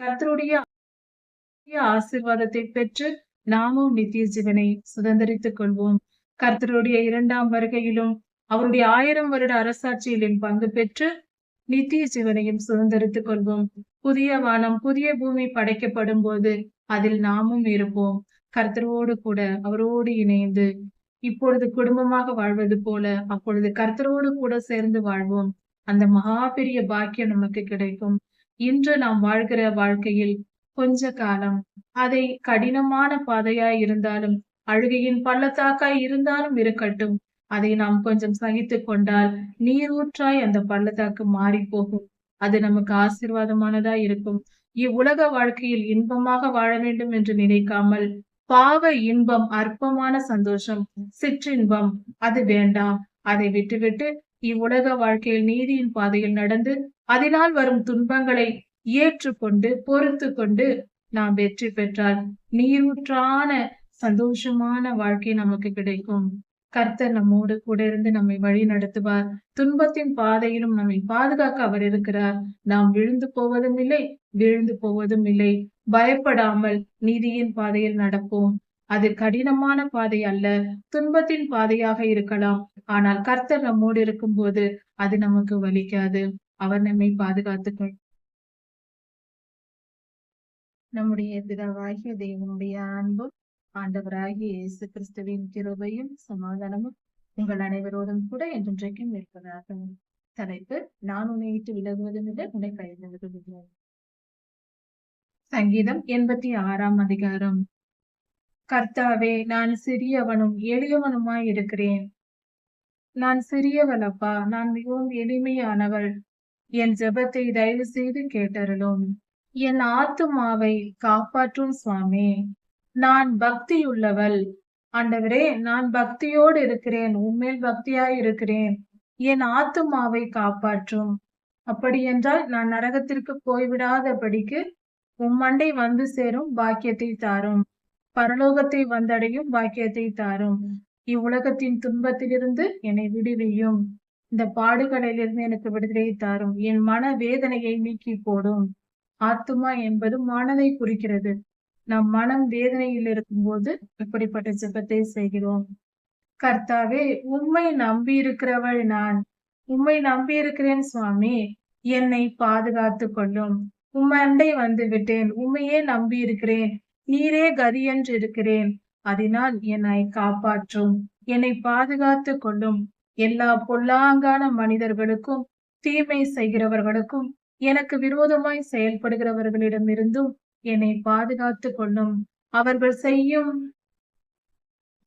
கர்த்தருடைய ஆசிர்வாதத்தை பெற்று நாமும் நித்திய ஜீவனை சுதந்திரித்துக் கொள்வோம். கர்த்தருடைய இரண்டாம் வருகையிலும் அவருடைய ஆயிரம் வருட அரசாட்சியிலும் பங்கு பெற்று நித்திய ஜீவனையும் சுதந்திரித்துக் கொள்வோம். புதிய வானம் புதிய பூமி படைக்கப்படும் போது அதில் நாமும் இருப்போம். கர்த்தரோடு கூட அவரோடு இணைந்து இப்பொழுது குடும்பமாக வாழ்வது போல அப்பொழுது கர்த்தரோடு கூட சேர்ந்து வாழ்வோம். அந்த மகா பெரிய பாக்கியம் நமக்கு கிடைக்கும். இன்று நாம் வாழ்கிற வாழ்க்கையில் கொஞ்ச காலம் அதை கடினமான பாதையாய் இருந்தாலும் அழுகையின் பள்ளத்தாக்காய் இருந்தாலும் இருக்கட்டும். அதை நாம் கொஞ்சம் சகித்து கொண்டால் நீரூற்றாய் அந்த பள்ளத்தாக்கு மாறி போகும். அது நமக்கு ஆசீர்வாதமானதா இருக்கும். இவ்வுலக வாழ்க்கையில் இன்பமாக வாழ வேண்டும் என்று நினைக்காமல் பாவ இன்பம் அற்பமான சந்தோஷம் சிற்றின்பம் அது வேண்டாம். அதை விட்டுவிட்டு இவ்வுலக வாழ்க்கையில் நீதியின் பாதையில் நடந்து அதனால் வரும் துன்பங்களை ஏற்றுக்கொண்டு பொறுத்து கொண்டு நாம் வெற்றி பெற்றால் நீரூற்றான சந்தோஷமான வாழ்க்கை நமக்கு கிடைக்கும். கர்த்தர் நம்மோடு கூட இருந்து நம்மை வழி நடத்துவார். துன்பத்தின் பாதையிலும் நம்மை பாதுகாக்க அவர் இருக்கிறார். நாம் விழுந்து போவதும் இல்லை விழுந்து போவதும் இல்லை. பயப்படாமல் நீதியின் பாதையில் நடப்போம். அது கடினமான பாதை அல்ல. துன்பத்தின் பாதையாக இருக்கலாம். ஆனால் கர்த்தர் நம்மோடு இருக்கும் போது அது நமக்கு வலிக்காது. அவர் நம்மை பாதுகாத்துக்கள். நம்முடைய பிதாவாகிய தேவனுடைய அன்பும் ஆண்டவராகிய இயேசு கிறிஸ்துவின் கிருபையும் சமாதானமும் உங்கள் அனைவரோடும் கூட என்றென்றைக்கும் இருப்பதாக. தலைப்பு நான் உன்னை விட்டு விலகுவதும் இல்லை உன்னை கைவிடுவதும் இல்லை சங்கீதம் எண்பத்தி ஆறாம் அதிகாரம். கர்த்தாவே நான் சிறியவனும் எளியவனுமாய் இருக்கிறேன். நான் சிறியவளப்பா நான் மிகவும் எளிமையானவள். என் ஜெபத்தை தயவு செய்து கேட்டருளும். என் ஆத்துமாவை காப்பாற்றும் சுவாமி. நான் பக்தியுள்ளவள். ஆண்டவரே நான் பக்தியோடு இருக்கிறேன். உண்மையில் பக்தியாய் இருக்கிறேன். என் ஆத்துமாவை காப்பாற்றும். அப்படி என்றால் நான் நரகத்திற்கு போய்விடாதபடிக்கு உம்மண்டை வந்து சேரும் பாக்கியத்தை தாரும். பரலோகத்தை வந்தடையும் பாக்கியத்தை தாரும். இவ்வுலகத்தின் துன்பத்திலிருந்து என்னை விடுவியும். இந்த பாடுகளிலிருந்து எனக்கு விடுதலை தாரும். என் மன வேதனையை நீக்கி போடும். ஆத்துமா என்பது மனதை குறிக்கிறது. நம் மனம் வேதனையில் இருக்கும்போது இப்படிப்பட்ட ஜெபத்தை செய்கிறோம். கர்த்தாவே உண்மை நம்பி இருக்கிறவள் நான். உம்மை நம்பி இருக்கிறேன் சுவாமி. என்னை பாதுகாத்து கொள்ளும். உம்மை அண்டை வந்து விட்டேன் உண்மையே நம்பி இருக்கிறேன் நீரே கதி என்று இருக்கிறேன் அதனால் என்னை காப்பாற்றும். என்னை பாதுகாத்து கொள்ளும். எல்லா பொல்லாங்கான மனிதர்களுக்கும் தீமை செய்கிறவர்களுக்கும் எனக்கு விரோதமாய் செயல்படுகிறவர்களிடமிருந்தும் என்னை பாதுகாத்து கொள்ளும். அவர்கள் செய்யும்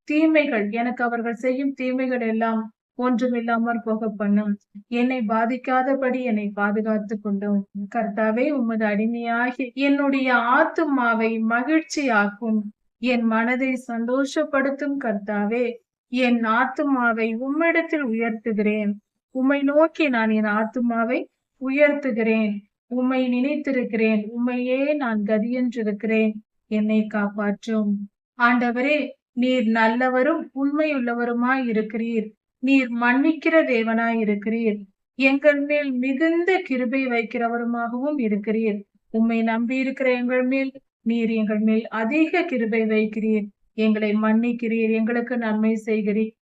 தீமைகள் எனக்கு அவர்கள் செய்யும் தீமைகள் எல்லாம் ஒன்றுமில்லாமற் போக பண்ணும். என்னை பாதிக்காதபடி என்னை பாதுகாத்து கொண்டும் கர்த்தாவே உமது அடிமையாகி என்னுடைய ஆத்துமாவை மகிழ்ச்சியாக்கும். என் மனதை சந்தோஷப்படுத்தும் கர்த்தாவே என் ஆத்துமாவை உம்மிடத்தில் உயர்த்துகிறேன். உம்மை நோக்கி நான் என் ஆத்துமாவை உயர்த்துகிறேன். உம்மை நினைத்திருக்கிறேன். உம்மையே நான் கதியென்றிருக்கிறேன். என்னை காப்பாற்றும். ஆண்டவரே நீர் நல்லவரும் உண்மையுள்ளவருமாய் இருக்கிறீர். நீர் மன்னிக்கிற தேவனாய் இருக்கிறீர். எங்கள் மேல் மிகுந்த கிருபை வைக்கிறவருமாகவும் இருக்கிறீர். உம்மை நம்பி இருக்கிற எங்கள் மேல் நீர் எங்கள் மேல் அதிக கிருபை வைக்கிறீர். எங்களை மன்னிக்கிறீர். எங்களுக்கு நன்மை செய்கிறீர்.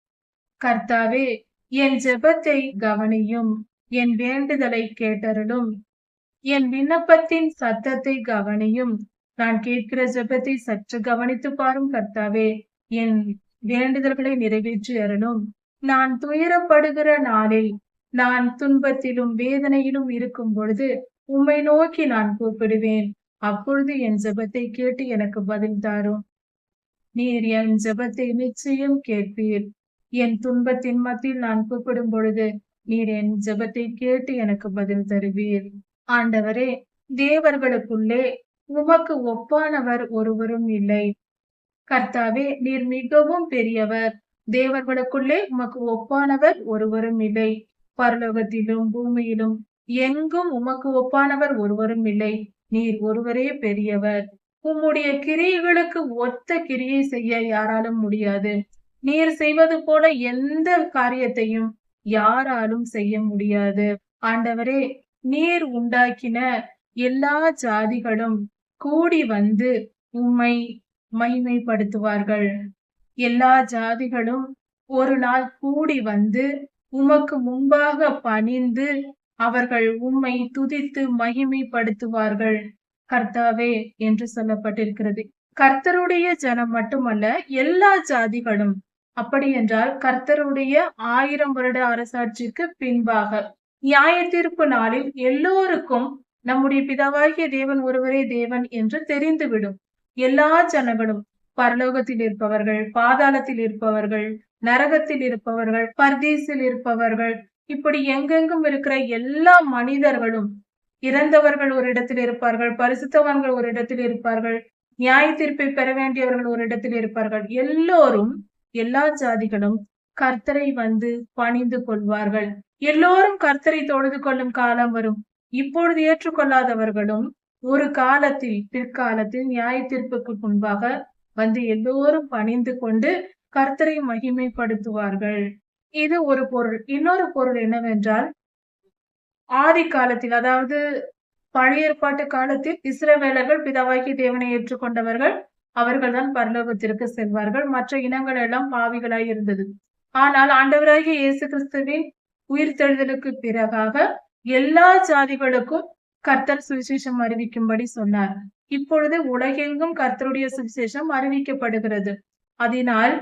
கர்த்தாவே என் ஜெபத்தை கவனியும். என் வேண்டுதலை கேட்டருளும். என் விண்ணப்பத்தின் சத்தத்தை கவனியும். நான் கேட்கிற ஜெபத்தை சற்று கவனித்து பாரும் கர்த்தாவே என் வேண்டுதல்களை நிறைவேற்றி அருளும். நான் துயரப்படுகிற நாளில் நான் துன்பத்திலும் வேதனையிலும் இருக்கும் பொழுது உம்மை நோக்கி நான் கூப்பிடுவேன். அப்பொழுது என் ஜெபத்தை கேட்டு எனக்கு பதில் தாரும். நீர் என் ஜெபத்தை நிச்சயம் கேட்பீர். என் துன்பத்தின் மத்தியில் நான் கூப்பிடும் பொழுது நீர் என் ஜெபத்தை கேட்டு எனக்கு பதில் தருவீர். ஆண்டவரே தேவர்களுக்குள்ளே உமக்கு ஒப்பானவர் ஒருவரும் இல்லை. கர்த்தாவே நீர் மிகவும் பெரியவர். தேவர்களுக்குள்ளே உமக்கு ஒப்பானவர் ஒருவரும் இல்லை. பரலோகத்திலும் பூமியிலும் எங்கும் உமக்கு ஒப்பானவர் ஒருவரும் இல்லை. நீர் ஒருவரே பெரியவர். உம்முடைய கிரியைகளுக்கு ஒத்த கிரியை செய்ய யாராலும் முடியாது. நீர் செய்வது போல எந்த காரியத்தையும் யாராலும் செய்ய முடியாது. ஆண்டவரே நீர் உண்டாக்கின எல்லா ஜாதிகளும் கூடி வந்து உம்மை மகிமைப்படுத்துவார்கள். எல்லா ஜாதிகளும் ஒரு நாள் கூடி வந்து உமக்கு முன்பாக பணிந்து அவர்கள் உம்மை துதித்து மகிமைப்படுத்துவார்கள். கர்த்தாவே என்று சொல்லப்பட்டிருக்கிறது. கர்த்தருடைய ஜனம் மட்டுமல்ல எல்லா ஜாதிகளும். அப்படி என்றால் கர்த்தருடைய ஆயிரம் வருட அரசாட்சிக்கு பின்பாக. நியாய தீர்ப்பு நாளில் எல்லோருக்கும் நம்முடைய பிதாவாகிய தேவன் ஒருவரே தேவன் என்று தெரிந்துவிடும். எல்லா ஜனங்களும் பரலோகத்தில் இருப்பவர்கள் பாதாளத்தில் இருப்பவர்கள் நரகத்தில் இருப்பவர்கள் பர்தீசில் இருப்பவர்கள் இப்படி எங்கெங்கும் இருக்கிற எல்லா மனிதர்களும் இறந்தவர்கள் ஒரு இடத்தில் இருப்பார்கள் பரிசுத்தவான்கள் ஒரு இடத்தில் இருப்பார்கள் நியாய தீர்ப்பை பெற வேண்டியவர்கள் ஒரு இடத்தில் இருப்பார்கள். எல்லோரும் எல்லா ஜாதிகளும் கர்த்தரை வந்து பணிந்து கொள்வார்கள். எல்லோரும் கர்த்தரை தொழுது கொள்ளும் காலம் வரும். இப்பொழுது ஏற்றுக்கொள்ளாதவர்களும் ஒரு காலத்தில் பிற்காலத்தில் நியாய தீர்ப்புக்கு முன்பாக வந்து எல்லோரும் பணிந்து கொண்டு கர்த்தரை மகிமைப்படுத்துவார்கள். இது ஒரு பொருள். இன்னொரு பொருள் என்னவென்றால் ஆதி காலத்தில் அதாவது பழைய ஏற்பாட்டு காலத்தில் இஸ்ரவேலர்கள் பிதாவாக்கி தேவனை ஏற்றுக்கொண்டவர்கள் அவர்கள்தான் பரலோகத்திற்கு செல்வார்கள். மற்ற இனங்கள் எல்லாம் பாவிகளாய் இருந்தது. ஆனால் ஆண்டவராகிய இயேசு கிறிஸ்துவின் உயிர்த்தெழுதலுக்கு பிறகாக எல்லா ஜாதிகளுக்கும் கர்த்தர் சுவிசேஷம் அறிவிக்கும்படி சொன்னார். இப்பொழுது உலகெங்கும் கர்த்தருடைய சுவிசேஷம் அறிவிக்கப்படுகிறது. அதனால்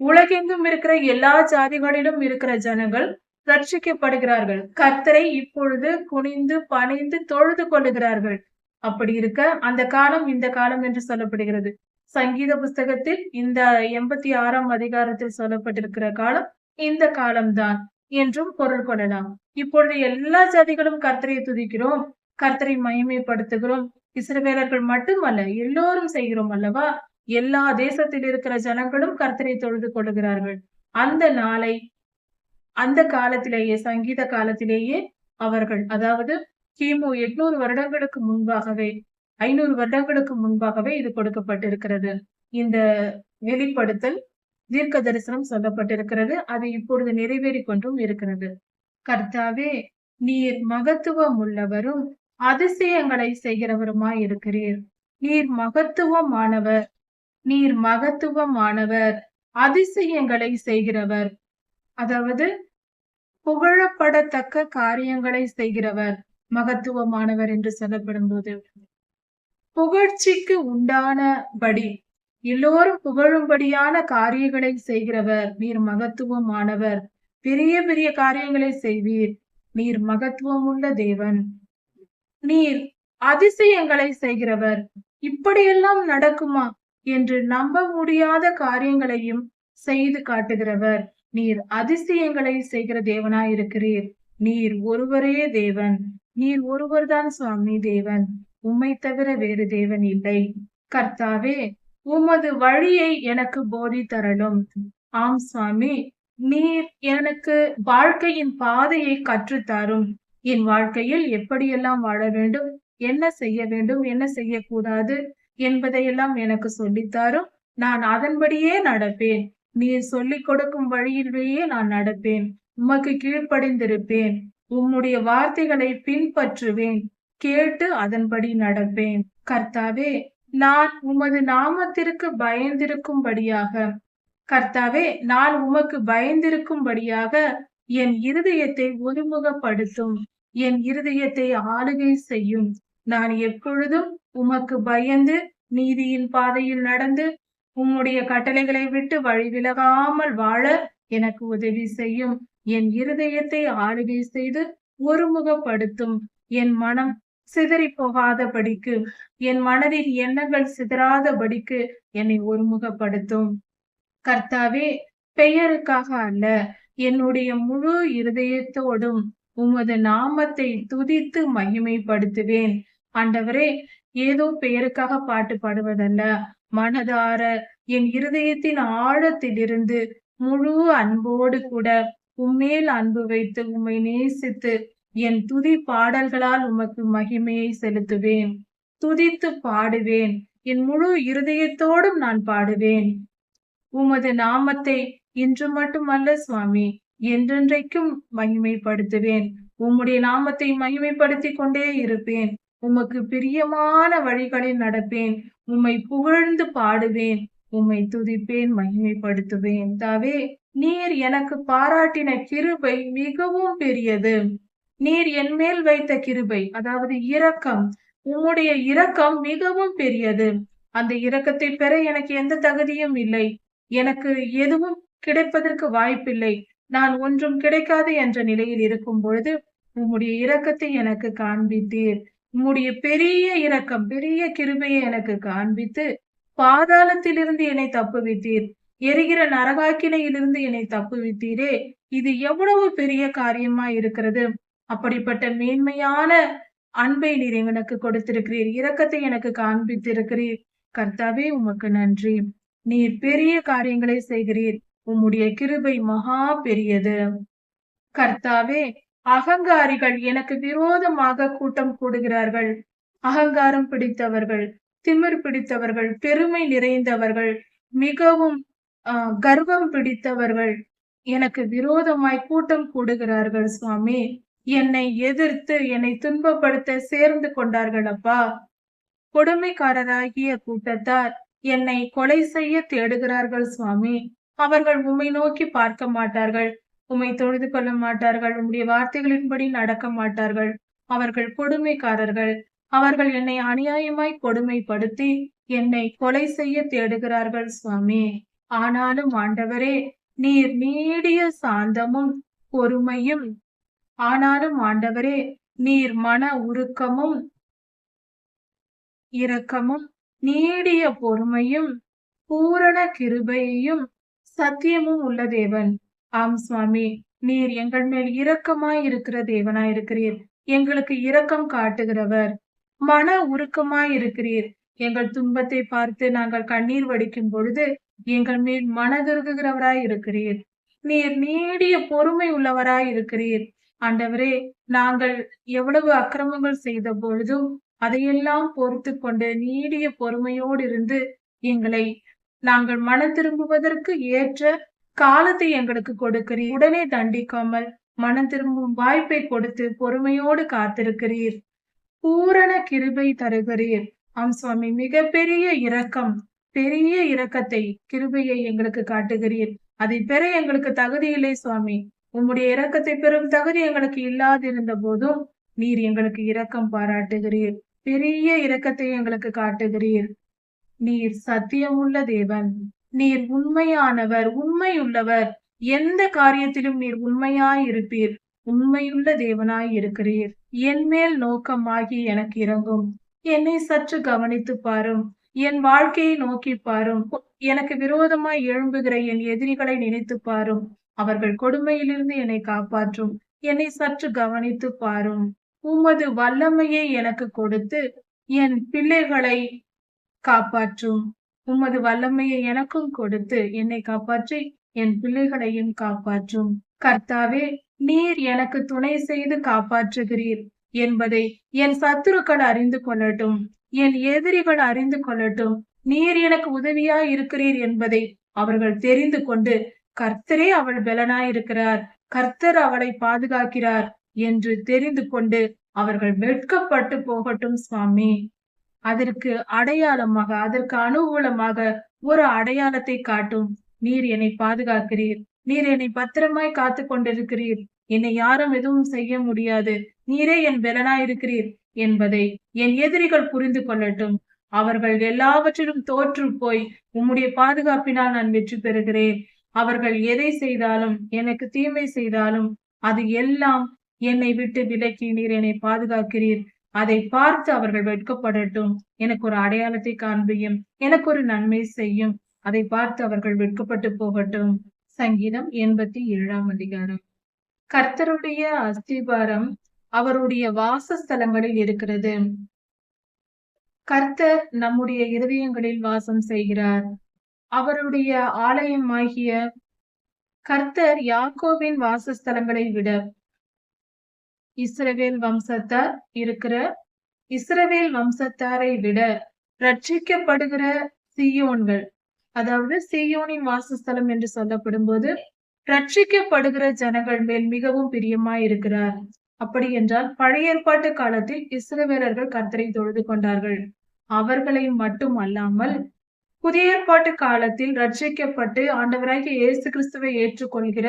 உலகெங்கும் இருக்கிற எல்லா ஜாதிகளிலும் இருக்கிற ஜனங்கள் ரட்சிக்கப்படுகிறார்கள். கர்த்தரை இப்பொழுது குனிந்து பணிந்து தொழுது கொள்ளுகிறார்கள். அப்படி இருக்க அந்த காலம் இந்த காலம் என்று சொல்லப்படுகிறது. சங்கீத புஸ்தகத்தில் இந்த எண்பத்தி ஆறாம் அதிகாரத்தில் சொல்லப்பட்டிருக்கிற காலம் இந்த காலம்தான் என்றும் பொருள் கொள்ளலாம். இப்பொழுது எல்லா ஜாதிகளும் கர்த்தரை துதிக்கிறோம். கர்த்தரை மகிமைப்படுத்துகிறோம். இஸ்ரவேலர்கள் மட்டுமல்ல எல்லோரும் செய்கிறோம் அல்லவா? எல்லா தேசத்தில் இருக்கிற ஜனங்களும் கர்த்தரை தொழுது கொள்கிறார்கள் அந்த நாளை அந்த காலத்திலேயே சங்கீத காலத்திலேயே அவர்கள் அதாவது கிமு எட்நூறு வருடங்களுக்கு முன்பாகவே ஐநூறு வருடங்களுக்கு முன்பாகவே இது கொடுக்கப்பட்டிருக்கிறது. இந்த வெளிப்படுத்தல் தீர்க்க தரிசனம் சொல்லப்பட்டிருக்கிறது. அது இப்பொழுது நிறைவேறி கொண்டும் இருக்கிறது. கர்த்தாவே நீர் மகத்துவம் உள்ளவரும் அதிசயங்களை செய்கிறவருமாய் இருக்கிறீர் நீர் மகத்துவமானவர் நீர் மகத்துவமானவர் அதிசயங்களை செய்கிறவர். அதாவது புகழப்படத்தக்க காரியங்களை செய்கிறவர் மகத்துவமானவர் என்று சொல்லப்படும் போது புகழ்ச்சிக்கு உண்டானபடி எல்லோரும் புகழும்படியான காரியங்களை செய்கிறவர் நீர் மகத்துவமானவர். பெரிய பெரிய காரியங்களை செய்வீர் நீர் மகத்துவம் உள்ள தேவன். நீர் அதிசயங்களை செய்கிறவர். இப்படியெல்லாம் நடக்குமா என்று நம்ப முடியாத காரியங்களையும் செய்து காட்டுகிறவர். நீர் அதிசயங்களை செய்கிற தேவனாயிருக்கிறீர். நீர் ஒருவரே தேவன். நீர் ஒருவர்தான் சுவாமி தேவன். உம்மை தவிர வேறு தேவன் இல்லை. கர்த்தாவே உமது வழியை எனக்கு போதி தரலும் ஆம் சுவாமி நீர் எனக்கு வாழ்க்கையின் பாதையை கற்றுத்தாரும். என் வாழ்க்கையில் எப்படியெல்லாம் வாழ வேண்டும் என்ன செய்ய வேண்டும் என்ன செய்யக்கூடாது என்பதையெல்லாம் எனக்கு சொல்லித்தாரும். நான் அதன்படியே நடப்பேன். நீர் சொல்லிக் கொடுக்கும் வழியிலேயே நான் நடப்பேன். உமக்கு கீழ்ப்படிந்திருப்பேன். உம்முடைய வார்த்தைகளை பின்பற்றுவேன். கேட்டு அதன்படி நடப்பேன். கர்த்தாவே நான் உமது நாமத்திற்கு பயந்திருக்கும்படியாக கர்த்தாவே நான் உமக்கு பயந்திருக்கும்படியாக என் இருதயத்தை ஒருமுகப்படுத்தும் என் இருதயத்தை ஆளுகை செய்யும். நான் எப்பொழுதும் உமக்கு பயந்து நீதியின் பாதையில் நடந்து உம்முடைய கட்டளைகளை விட்டு வழி விலகாமல் வாழ எனக்கு உதவி செய்யும். என் இருதயத்தை ஆளுகை செய்து ஒருமுகப்படுத்தும். என் மனம் சிதறி போகாதபடிக்கு என் மனதில் எண்ணங்கள் சிதறாதபடிக்கு என்னை ஒருமுகப்படுத்தும். கர்த்தாவே பெயருக்காக அல்ல என்னுடைய முழு இருதயத்தோடும் உமது நாமத்தை துதித்து மகிமைப்படுத்துவேன். ஆண்டவரே ஏதோ பெயருக்காக பாட்டு பாடுவதல்ல. மனதார என் இருதயத்தின் ஆழத்திலிருந்து முழு அன்போடு கூட உம்மேல் அன்பு வைத்து உம்மை நேசித்து என் துதி பாடல்களால் உமக்கு மகிமையை செலுத்துவேன். துதித்து பாடுவேன். என் முழு இருதயத்தோடும் நான் பாடுவேன். உமது நாமத்தை இன்று மட்டுமல்ல சுவாமி. என்றென்றைக்கும் மகிமைப்படுத்துவேன். உம்முடைய நாமத்தை மகிமைப்படுத்திக் கொண்டே இருப்பேன். உமக்கு பிரியமான வழிகளில் நடப்பேன். உம்மை புகழ்ந்து பாடுவேன். உம்மை துதிப்பேன் மகிமைப்படுத்துவேன். தாவே நீர் எனக்கு பாராட்டின கிருபை மிகவும் பெரியது. நீர் என் மேல் வைத்த கிருபை அதாவது இரக்கம். உம்முடைய இரக்கம் மிகவும் பெரியது. அந்த இரக்கத்தை பெற எனக்கு எந்த தகுதியும் இல்லை. எனக்கு எதுவும் கிடைப்பதற்கு வாய்ப்பில்லை. நான் ஒன்றும் கிடைக்காது என்ற நிலையில் இருக்கும் பொழுது உம்முடைய இரக்கத்தை எனக்கு காண்பித்தீர். உம்முடைய பெரிய இரக்கம் பெரிய கிருபையை எனக்கு காண்பித்து பாதாளத்திலிருந்து என்னை தப்புவித்தீர். எரிகிற நரகாக்கினையிலிருந்து என்னை தப்புவித்தீரே. இது எவ்வளவு பெரிய காரியமா இருக்கிறது. அப்படிப்பட்ட மேன்மையான அன்பை நீர் எனக்கு கொடுத்திருக்கிறீர். இரக்கத்தை எனக்கு காண்பித்திருக்கிறீர். கர்த்தாவே உமக்கு நன்றி. நீர் பெரிய காரியங்களை செய்கிறீர். உம்முடைய கிருபை மகா பெரியது. கர்த்தாவே அகங்காரிகள் எனக்கு விரோதமாக கூட்டம் கூடுகிறார்கள். அகங்காரம் பிடித்தவர்கள் திமிர் பிடித்தவர்கள் பெருமை நிறைந்தவர்கள் மிகவும் ஆஹ் கர்வம் பிடித்தவர்கள் எனக்கு விரோதமாய் கூட்டம் கூடுகிறார்கள் சுவாமி. என்னை எதிர்த்து என்னை துன்பப்படுத்த சேர்ந்து கொண்டார்கள் அப்பா. கொடுமைக்காரராகிய கூட்டத்தார் என்னை கொலை செய்ய தேடுகிறார்கள் சுவாமி. அவர்கள் உம்மை நோக்கி பார்க்க மாட்டார்கள். உம்மை தொழுது கொள்ள மாட்டார்கள். உம்முடைய வார்த்தைகளின்படி நடக்க மாட்டார்கள். அவர்கள் கொடுமைக்காரர்கள். அவர்கள் என்னை அநியாயமாய் கொடுமைப்படுத்தி என்னை கொலை செய்ய தேடுகிறார்கள் சுவாமி. ஆனாலும் ஆண்டவரே நீர் நீடிய சாந்தமும் பொறுமையும் ஆனாலும் ஆண்டவரே நீர் மன உருக்கமும் இரக்கமும் நீடிய பொறுமையும் பூரண கிருபையையும் சத்தியமும் உள்ள தேவன். ஆம் சுவாமி. நீர் எங்கள் மேல் இரக்கமாய் இருக்கிற தேவனாய் இருக்கிறீர் எங்களுக்கு இரக்கம் காட்டுகிறவர். மன உருக்கமாய் இருக்கிறீர் எங்கள் துன்பத்தை பார்த்து நாங்கள் கண்ணீர் வடிக்கும் பொழுது எங்கள் மேல் மனதுருகுகிறவராய் இருக்கிறீர் நீர் நீடிய பொறுமை உள்ளவராய் இருக்கிறீர் ஆண்டவரே நாங்கள் எவ்வளவு அக்கிரமங்கள் செய்த பொழுதும் அதையெல்லாம் பொறுத்து கொண்டு நீடிய பொறுமையோடு இருந்து எங்களை நாங்கள் மன திரும்புவதற்கு ஏற்ற காலத்தை எங்களுக்கு கொடுக்கிறீர். உடனே தண்டிக்காமல் மனம் திரும்பும் வாய்ப்பை கொடுத்து பொறுமையோடு காத்திருக்கிறீர். பூரண கிருபை தருகிறீர். ஆம் சுவாமி மிகப்பெரிய இரக்கம் பெரிய இரக்கத்தை கிருபையை எங்களுக்கு காட்டுகிறீர். அதை பெற எங்களுக்கு தகுதி இல்லை சுவாமி. உம்முடைய இரக்கத்தை பெறும் தகுதி எங்களுக்கு இல்லாதிருந்த போதும் நீர் எங்களுக்கு இரக்கம் பாராட்டுகிறீர். பெரிய இரக்கத்தை எங்களுக்கு காட்டுகிறீர். நீர் சத்தியமுள்ள தேவன். நீர் உண்மையானவர் உண்மையுள்ளவர். எந்த காரியத்திலும் நீர் உண்மையாய் இருப்பீர் உண்மையுள்ள தேவனாய் இருக்கிறீர் என் மேல் நோக்கமாகி எனக்கு இறங்கும். என்னை சற்று கவனித்து பாரும். என் வாழ்க்கையை நோக்கி பாரும். எனக்கு விரோதமாய் எழும்புகிற என் எதிரிகளை நினைத்து பாரும். அவர்கள் கொடுமையிலிருந்து என்னை காப்பாற்றும். என்னை சற்று கவனித்து பாரும். உமது வல்லமையை எனக்கு கொடுத்து என் பிள்ளைகளை காப்பாற்றும். உமது வல்லமையை எனக்கும் கொடுத்து என்னை காப்பாற்றி என் பிள்ளைகளையும் காப்பாற்றும். கர்த்தாவே நீர் எனக்கு துணை செய்து காப்பாற்றுகிறீர் என்பதை என் சத்துருக்கள் அறிந்து கொள்ளட்டும். என் எதிரிகள் அறிந்து கொள்ளட்டும். நீர் எனக்கு உதவியாய் இருக்கிறீர் என்பதை அவர்கள் தெரிந்து கொண்டு கர்த்தரே அவள் பலனாயிருக்கிறார். கர்த்தர் அவளை பாதுகாக்கிறார் என்று தெரிந்து கொண்டு அவர்கள் வெட்கப்பட்டு போகட்டும் சுவாமி. அதற்கு அடையாளமாக அதற்கு அனுகூலமாக ஒரு அடையாளத்தை காட்டும். நீர் என்னை பாதுகாக்கிறீர். நீர் என்னை பத்திரமாய் காத்து கொண்டிருக்கிறீர். என்னை யாரும் எதுவும் செய்ய முடியாது. நீரே என் பலனாயிருக்கிறீர் என்பதை என் எதிரிகள் புரிந்து கொள்ளட்டும். அவர்கள் எல்லாவற்றிலும் தோற்று போய் உம்முடைய பாதுகாப்பினால் நான் வெற்றி பெறுகிறேன். அவர்கள் எதை செய்தாலும் எனக்கு தீமை செய்தாலும் அது எல்லாம் என்னை விட்டு விலக்கி நீர் என்னை பாதுகாக்கிறீர். அதை பார்த்து அவர்கள் வெட்கப்படட்டும். எனக்கு ஒரு அடையாளத்தை காண்பியும். எனக்கு ஒரு நன்மை செய்யும். அதை பார்த்து அவர்கள் வெட்கப்பட்டு போகட்டும். சங்கீதம் எண்பத்தி ஏழாம் அதிகாரம். கர்த்தருடைய அஸ்திபாரம் அவருடைய வாசஸ்தலங்களில் இருக்கிறது. கர்த்தர் நம்முடைய இருதயங்களில் வாசம் செய்கிறார். அவருடைய ஆலயமாகிய கர்த்தர் யாக்கோவின் வாசஸ்தலங்களை விட இஸ்ரவேல் வம்சத்தார் இருக்கிற இஸ்ரவேல் வம்சத்தாரை விட ரட்சிக்கப்படுகிற சியோன்கள். அதாவது சியோனின் வாசஸ்தலம் என்று சொல்லப்படும் போது ரட்சிக்கப்படுகிற ஜனங்கள் மேல் மிகவும் பிரியமாய் இருக்கிறார். அப்படி என்றால் பழைய ஏற்பாட்டு காலத்தில் இஸ்ரவேலர்கள் கர்த்தரை தொழுது கொண்டார்கள். அவர்களை மட்டும் அல்லாமல் புதிய ஏற்பாட்டு காலத்தில் ரட்சிக்கப்பட்டு ஆண்டவராகிய இயேசு கிறிஸ்துவை ஏற்றுக்கொள்கிற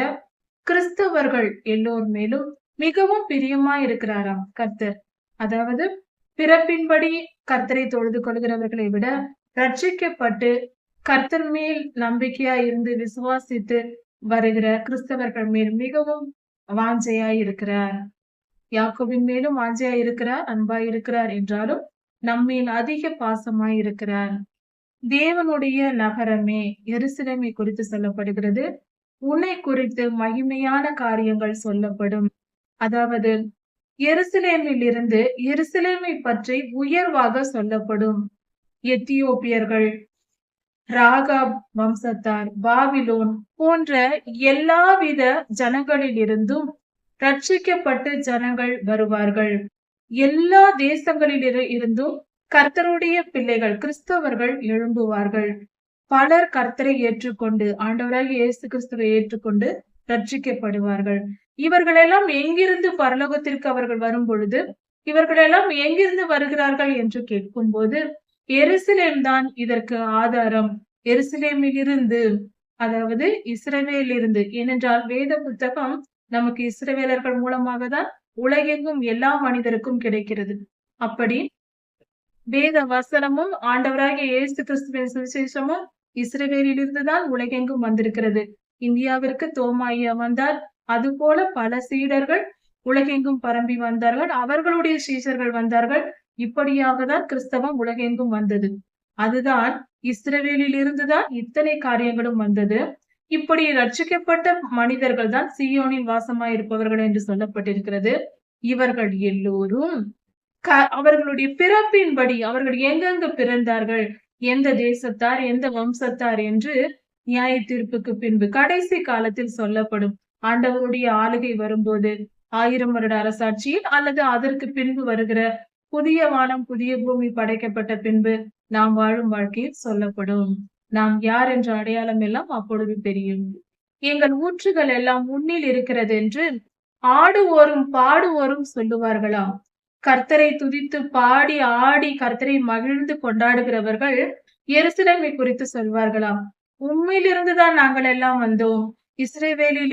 கிறிஸ்தவர்கள் எல்லோர் மேலும் மிகவும் பிரியமா இருக்கிறாராம் கர்த்தர். அதாவது பிறப்பின்படி கர்த்தரை தொழுது கொள்கிறவர்களை விட ரட்சிக்கப்பட்டு கர்த்தர் மேல் நம்பிக்கையா இருந்து விசுவாசித்து வருகிற கிறிஸ்தவர்கள் மேல் மிகவும் வாஞ்சையா இருக்கிறார். யாக்கோவின் மேலும் வாஞ்சையா இருக்கிறார் அன்பாய் இருக்கிறார் என்றாலும் நம்மேல் அதிக பாசமாய் இருக்கிறார். தேவனுடைய நகரமே எருசலேமை குறித்து சொல்லப்படுகிறது. உன்னை குறித்து மகிமையான காரியங்கள் சொல்லப்படும். அதாவது எருசலேமில் இருந்து எருசலேமை பற்றி உயர்வாக சொல்லப்படும் எத்தியோப்பியர்கள் ராகாப் வம்சத்தார் பாபிலோன் போன்ற எல்லாவித ஜனங்களிலிருந்தும் ரட்சிக்கப்பட்டு ஜனங்கள் வருவார்கள். எல்லா தேசங்களில் இருந்தும் கர்த்தருடைய பிள்ளைகள் கிறிஸ்தவர்கள் எழும்புவார்கள். பலர் கர்த்தரை ஏற்றுக்கொண்டு ஆண்டவராக இயேசு கிறிஸ்துவை ஏற்றுக்கொண்டு ரட்சிக்கப்படுவார்கள். இவர்களெல்லாம் எங்கிருந்து பரலோகத்திற்கு அவர்கள் வரும் பொழுது இவர்களெல்லாம் எங்கிருந்து வருகிறார்கள் என்று கேட்கும் போது எருசலேம் தான் இதற்கு ஆதாரம். எருசலேமில் இருந்து அதாவது இஸ்ரவேல் இருந்து ஏனென்றால் வேத புத்தகம் நமக்கு இஸ்ரவேலர்கள் மூலமாக தான் உலகெங்கும் எல்லா மனிதருக்கும் கிடைக்கிறது. அப்படி வேத வசனமும் ஆண்டவராகிய இயேசு கிறிஸ்துவின் சுவிசேஷமும் இஸ்ரவேலிலிருந்து தான் உலகெங்கும் வந்திருக்கிறது. இந்தியாவிற்கு தோமாயியா வந்தார் அதுபோல பல சீடர்கள் உலகெங்கும் பரம்பி வந்தார்கள். அவர்களுடைய சீசர்கள் வந்தார்கள். இப்படியாக தான் கிறிஸ்தவம் உலகெங்கும் வந்தது. அதுதான் இஸ்ரவேலில் இருந்துதான் இத்தனை காரியங்களும் வந்தது. இப்படி ரட்சிக்கப்பட்ட மனிதர்கள் தான் சியோனின் வாசமாயிருப்பவர்கள் என்று சொல்லப்பட்டிருக்கிறது. இவர்கள் எல்லோரும் அவர்களுடைய பிறப்பின்படி அவர்கள் எங்கெங்கு பிறந்தார்கள்? எந்த தேசத்தார்? எந்த வம்சத்தார்? என்று நியாய தீர்ப்புக்கு பின்பு கடைசி காலத்தில் சொல்லப்படும் ஆண்டவருடைய ஆளுகை வரும்போது ஆயிரம் வருட அரசாட்சியில் அல்லது அதற்கு பின்பு வருகிற புதிய வானம் புதிய பூமி படைக்கப்பட்ட பின்பு நாம் வாழும் வாழ்க்கையில் சொல்லப்படும். நாம் யார் என்ற அடையாளம் எல்லாம் அப்பொழுது தெரியும். எங்கள் ஊற்றுகள் எல்லாம் உன்னில் இருக்கிறது என்று ஆடுவோரும் பாடுவோரும் சொல்லுவார்களாம் கர்த்தரை துதித்து பாடி ஆடி கர்த்தரை மகிழ்ந்து கொண்டாடுகிறவர்கள் எருசலேமை குறித்து சொல்வார்களாம் உண்மையிலிருந்துதான் நாங்கள் எல்லாம் வந்தோம். இஸ்ரேவேலில்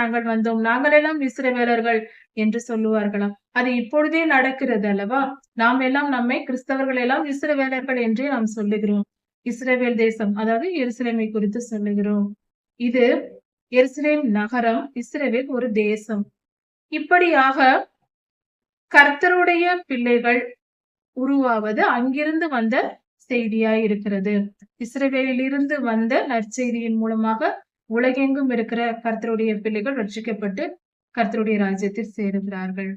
நாங்கள் வந்தோம். நாங்கள் எல்லாம் இஸ்ரேவேலர்கள் என்று சொல்லுவார்களாம். அது இப்பொழுதே நடக்கிறது அல்லவா நாம் எல்லாம் நம்மை கிறிஸ்தவர்கள் எல்லாம் இஸ்ரேவேலர்கள் என்றே நாம் சொல்லுகிறோம். இஸ்ரேவேல் தேசம் அதாவது எருசலேமை குறித்து சொல்லுகிறோம். இது எருசலேம் நகரம் இஸ்ரேவேல் ஒரு தேசம். இப்படியாக கர்த்தருடைய பிள்ளைகள் உருவாவது அங்கிருந்து வந்த செய்தியாய் இருக்கிறது. இஸ்ரேவேலிலிருந்து வந்த நற்செய்தியின் மூலமாக உலகெங்கும் இருக்கிற கர்த்தருடைய பிள்ளைகள் ரட்சிக்கப்பட்டு கர்த்தருடைய ராஜ்யத்தில் சேருகிறார்கள்.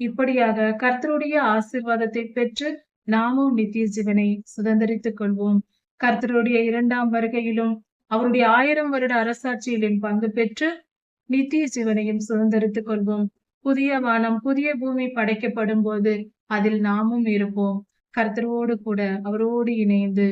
இப்படியாக கர்த்தருடைய ஆசிர்வாதத்தை பெற்று நாமும் நித்திய ஜீவனை சுதந்திரித்துக் கொள்வோம். கர்த்தருடைய இரண்டாம் வருகையிலும் அவருடைய ஆயிரம் வருட அரசாட்சியிலும் பங்கு பெற்று நித்திய ஜீவனையும் சுதந்திரித்துக் கொள்வோம். புதிய வானம் புதிய பூமி படைக்கப்படும் போது அதில் நாமும் இருப்போம். கர்த்தரோடு கூட அவரோடு இணைந்து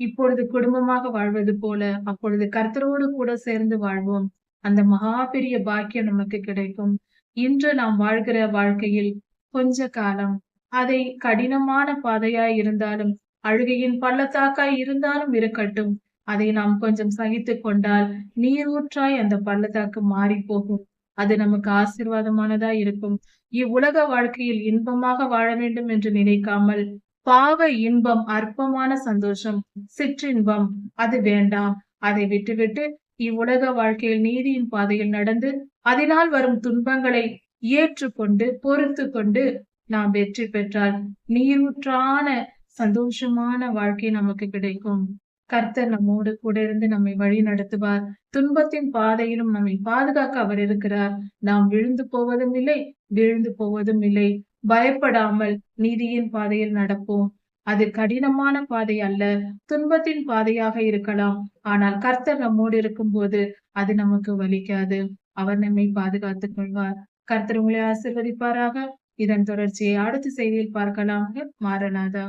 இப்பொழுது குடும்பமாக வாழ்வது போல அப்பொழுது கர்த்தரோடு கூட சேர்ந்து வாழ்வோம். அந்த மகா பெரிய பாக்கியம் நமக்கு கிடைக்கும். இன்று நாம் வாழ்கிற வாழ்க்கையில் கொஞ்ச காலம் அதை கடினமான பாதையாய் இருந்தாலும் அழுகையின் பள்ளத்தாக்காய் இருந்தாலும் இருக்கட்டும். அதை நாம் கொஞ்சம் சகித்து கொண்டால் நீர் ஊற்றாய் அந்த பள்ளத்தாக்கு மாறி போகும் அது நமக்கு ஆசீர்வாதமானதா இருக்கும். இவ்வுலக வாழ்க்கையில் இன்பமாக வாழ வேண்டும் என்று நினைக்காமல் பாவ இன்பம் அற்பமான சந்தோஷம் சிற்றின்பம் அது வேண்டாம். அதை விட்டுவிட்டு இவ்வுலக வாழ்க்கையில் நீதியின் பாதையில் நடந்து அதனால் வரும் துன்பங்களை ஏற்றுக்கொண்டு பொறுத்து கொண்டு நாம் வெற்றி பெற்றால் நீரூற்றான சந்தோஷமான வாழ்க்கை நமக்கு கிடைக்கும். கர்த்தர் நம்மோடு கூட இருந்து நம்மை வழி நடத்துவார். துன்பத்தின் பாதையிலும் நம்மை பாதுகாக்க அவர் இருக்கிறார். நாம் விழுந்து போவதும் இல்லை விழுந்து போவதும் இல்லை. பயப்படாமல் நீதியின் பாதையில் நடப்போம். அது கடினமான பாதை அல்ல துன்பத்தின் பாதையாக இருக்கலாம். ஆனால் கர்த்தர் நம்மோடு இருக்கும் போது அது நமக்கு வலிக்காது. அவர் நம்மை பாதுகாத்துக் கொள்வார். கர்த்தர் உங்களை ஆசிர்வதிப்பாராக. இதன் தொடர்ச்சியை அடுத்த செய்தியில் பார்க்கலாம் மாறனாதா